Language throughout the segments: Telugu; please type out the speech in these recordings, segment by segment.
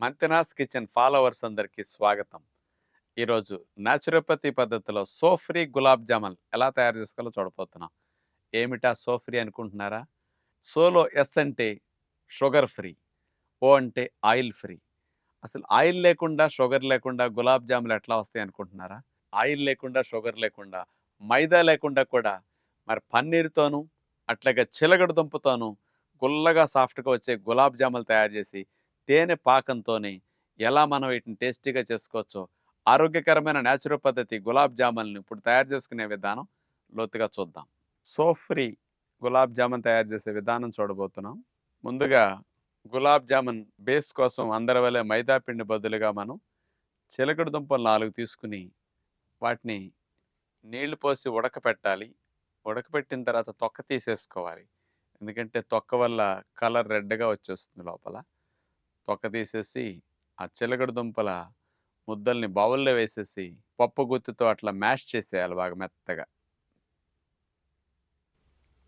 మంతెనాస్ కిచెన్ ఫాలోవర్స్ అందరికీ స్వాగతం. ఈరోజు న్యాచురోపతి పద్ధతిలో సోఫ్రీ గులాబ్ జామున్ ఎలా తయారు చేసుకోవాలో చూడబోతున్నాం. ఏమిటా సోఫ్రీ అనుకుంటున్నారా? సోలో ఎస్ అంటే షుగర్ ఫ్రీ ఓ అంటే ఆయిల్ ఫ్రీ. అసలు ఆయిల్ లేకుండా షుగర్ లేకుండా గులాబ్ జాములు ఎట్లా వస్తాయి అనుకుంటున్నారా? ఆయిల్ లేకుండా షుగర్ లేకుండా మైదా లేకుండా కూడా మరి పన్నీర్తోనూ అట్లాగే చిలగడ దుంపతోనూ గుల్లగా సాఫ్ట్గా వచ్చే గులాబ్ జాములు తయారు చేసి తేనె పాకంతోని ఎలా మనం వీటిని టేస్టీగా చేసుకోవచ్చో ఆరోగ్యకరమైన న్యాచురల్ పద్ధతి గులాబ్ జాములను ఇప్పుడు తయారు చేసుకునే విధానం లోతుగా చూద్దాం. సోఫ్రీ గులాబ్ జామున్ తయారు చేసే విధానం చూడబోతున్నాం. ముందుగా గులాబ్ జామున్ బేస్ కోసం అందరి వల్లే మైదా పిండి బదులుగా మనం చిలకడ దుంపలు నాలుగు తీసుకుని వాటిని నీళ్ళు పోసి ఉడకపెట్టాలి. ఉడకపెట్టిన తర్వాత తొక్క తీసేసుకోవాలి. ఎందుకంటే తొక్క వల్ల కలర్ రెడ్గా వచ్చేస్తుంది లోపల. తొక్క తీసేసి ఆ చిలకడ దుంపల ముద్దల్ని బౌల్లో వేసేసి పప్పు గుత్తితో అట్లా మ్యాష్ చేసేయాలి బాగా మెత్తగా.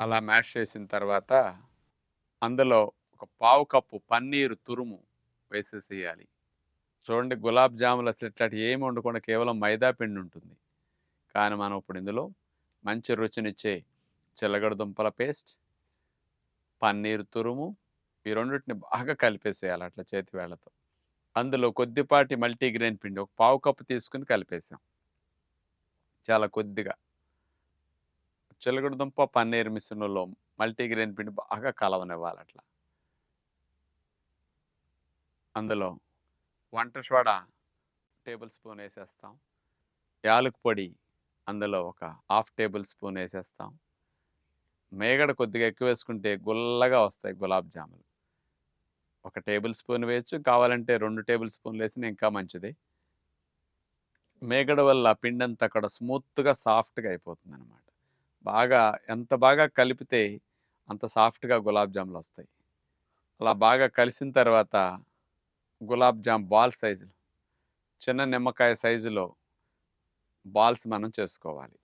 అలా మ్యాష్ చేసిన తర్వాత అందులో ఒక పావు కప్పు పన్నీరు తురుము వేసేసేయాలి. చూడండి గులాబ్ జాములు అసలు ఇట్లాంటి ఏమి వండకుండా కేవలం మైదా పిండి ఉంటుంది. కానీ మనం ఇప్పుడు ఇందులో మంచి రుచినిచ్చే చిలగడ దుంపల పేస్ట్ పన్నీరు తురుము ఈ రెండింటిని బాగా కలిపేసేయాలి అట్లా చేతి వేళ్ళతో అందులో కొద్దిపాటి మల్టీగ్రెయిన్ పిండి ఒక పావు కప్పు తీసుకుని కలిపేసాం. చాలా కొద్దిగా. చిలకడ దుంప పన్నీర్ మిశ్రమంలో మల్టీగ్రెయిన్ పిండి బాగా కలవనివ్వాలి అట్లా. అందులో వంట సోడ టేబుల్ స్పూన్ వేసేస్తాం. యాలక్ పొడి అందులో ఒక హాఫ్ టేబుల్ స్పూన్ వేసేస్తాం. మేగడ కొద్దిగా ఎక్కువ వేసుకుంటే గుల్లగా వస్తాయి గులాబ్ జాములు. ఒక టేబుల్ స్పూన్ వేయచ్చు. కావాలంటే రెండు టేబుల్ స్పూన్లు వేసిన ఇంకా మంచిది. మేగడ వల్ల పిండి అంతా అక్కడ స్మూత్గా సాఫ్ట్గా అయిపోతుంది అనమాట బాగా ఎంత బాగా కలిపితే అంత సాఫ్ట్గా గులాబ్ జాములు వస్తాయి. అలా బాగా కలిసిన తర్వాత గులాబ్ జామ్ బాల్ సైజులు చిన్న నిమ్మకాయ సైజులో బాల్స్ మనం చేసుకోవాలి.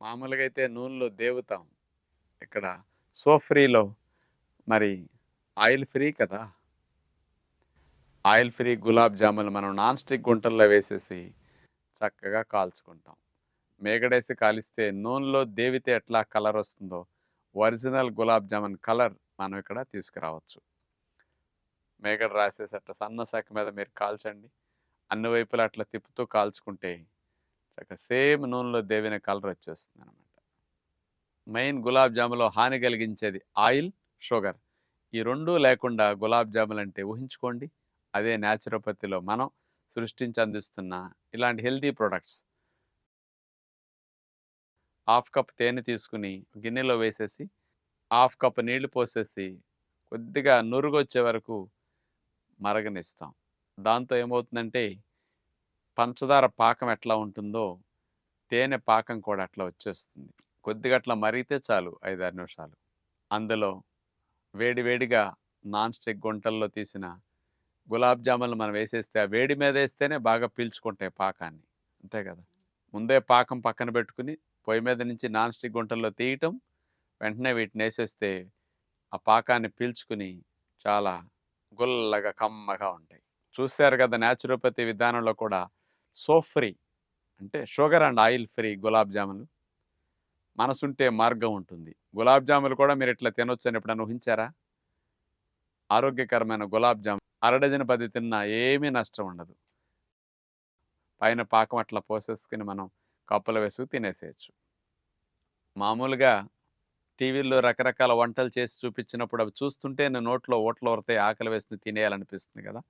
మామూలుగా అయితే నూనెలో దేవుతాం. ఇక్కడ సోఫ్రీలో మరి ఆయిల్ ఫ్రీ కదా. ఆయిల్ ఫ్రీ గులాబ్ జాములు మనం నాన్ స్టిక్ గుంటల్లో వేసేసి చక్కగా కాల్చుకుంటాం. మేగడేసి కాలిస్తే నూనెలో దేవితే ఎట్లా కలర్ వస్తుందో ఒరిజినల్ గులాబ్ జామున్ కలర్ మనం ఇక్కడ తీసుకురావచ్చు. మేగడ రాసేసి అట్లా సన్న శాఖ మీద మీరు కాల్చండి. అన్ని వైపులా అట్లా తిప్పుతూ కాల్చుకుంటే చక్కగా సేమ్ నూనెలో దేవిన కలర్ వచ్చేస్తుంది అనమాట మెయిన్ గులాబ్ జాములో హాని కలిగించేది ఆయిల్ షుగర్. ఈ రెండూ లేకుండా గులాబ్ జాములు అంటే ఊహించుకోండి. అదే న్యాచురోపతిలో మనం సృష్టించి అందిస్తున్న ఇలాంటి హెల్తీ ప్రొడక్ట్స్. హాఫ్ కప్ తేనె తీసుకుని గిన్నెలో వేసేసి హాఫ్ కప్ నీళ్ళు పోసేసి కొద్దిగా నురుగు వచ్చే వరకు మరగనిస్తాం. దాంతో ఏమవుతుందంటే పంచదార పాకం ఎట్లా ఉంటుందో తేనె పాకం కూడా అట్లా వచ్చేస్తుంది. కొద్దిగా అట్లా మరిగితే చాలు ఐదారు నిమిషాలు. అందులో వేడి వేడిగా నాన్ స్టిక్ గుంటల్లో తీసిన గులాబ్ జాములు మనం వేసేస్తే ఆ వేడి మీద వేస్తేనే బాగా పీల్చుకుంటాయి పాకాన్ని. అంతే కదా? ముందే పాకం పక్కన పెట్టుకుని పొయ్యి మీద నుంచి నాన్ స్టిక్ గుంటల్లో తీయటం వెంటనే వీటిని వేసేస్తే ఆ పాకాన్ని పీల్చుకుని చాలా గుల్లగా కమ్మగా ఉంటాయి. చూశారు కదా న్యాచురోపతి విధానంలో కూడా సో ఫ్రీ అంటే sugar and oil free gulab జాములు. మనసుంటే మార్గం ఉంటుంది. గులాబ్ జాములు కూడా మీరు ఇట్లా తినొచ్చు అని ఎప్పుడైనా ఊహించారా? ఆరోగ్యకరమైన గులాబ్ జామ్ అరడజన పది తిన్నా ఏమీ నష్టం ఉండదు. పైన పాకం అట్లా పోసేసుకుని మనం కప్పులు వేసుకు తినేసేయచ్చు. మామూలుగా టీవీల్లో రకరకాల వంటలు చేసి చూపించినప్పుడు అవి చూస్తుంటే నేను నోట్లో ఓట్లు వరతాయి ఆకలి వేసుకుని తినేయాలనిపిస్తుంది కదా.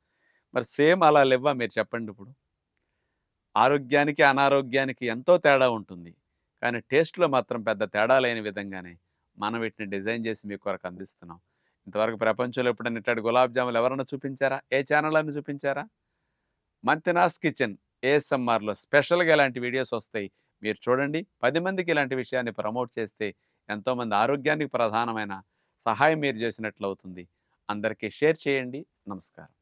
మరి సేమ్ అలా లేవా మీరు చెప్పండి ఇప్పుడు? ఆరోగ్యానికి అనారోగ్యానికి ఎంతో తేడా ఉంటుంది. కానీ టేస్ట్లో మాత్రం పెద్ద తేడా లేని విధంగానే మనం వీటిని డిజైన్ చేసి మీ కొరకు అందిస్తున్నాం. ఇంతవరకు ప్రపంచంలో ఎప్పుడైనా ఇట్లాంటి గులాబ్ జాములు ఎవరైనా చూపించారా? ఏ ఛానల్ అని చూపించారా? మంతినాస్ కిచెన్ ఏఎస్ఎంఆర్లో స్పెషల్గా ఇలాంటి వీడియోస్ వస్తాయి. మీరు చూడండి. పది మందికి ఇలాంటి విషయాన్ని ప్రమోట్ చేస్తే ఎంతోమంది ఆరోగ్యానికి ప్రధానమైన సహాయం మీరు చేసినట్లు అవుతుంది అందరికీ షేర్ చేయండి. నమస్కారం.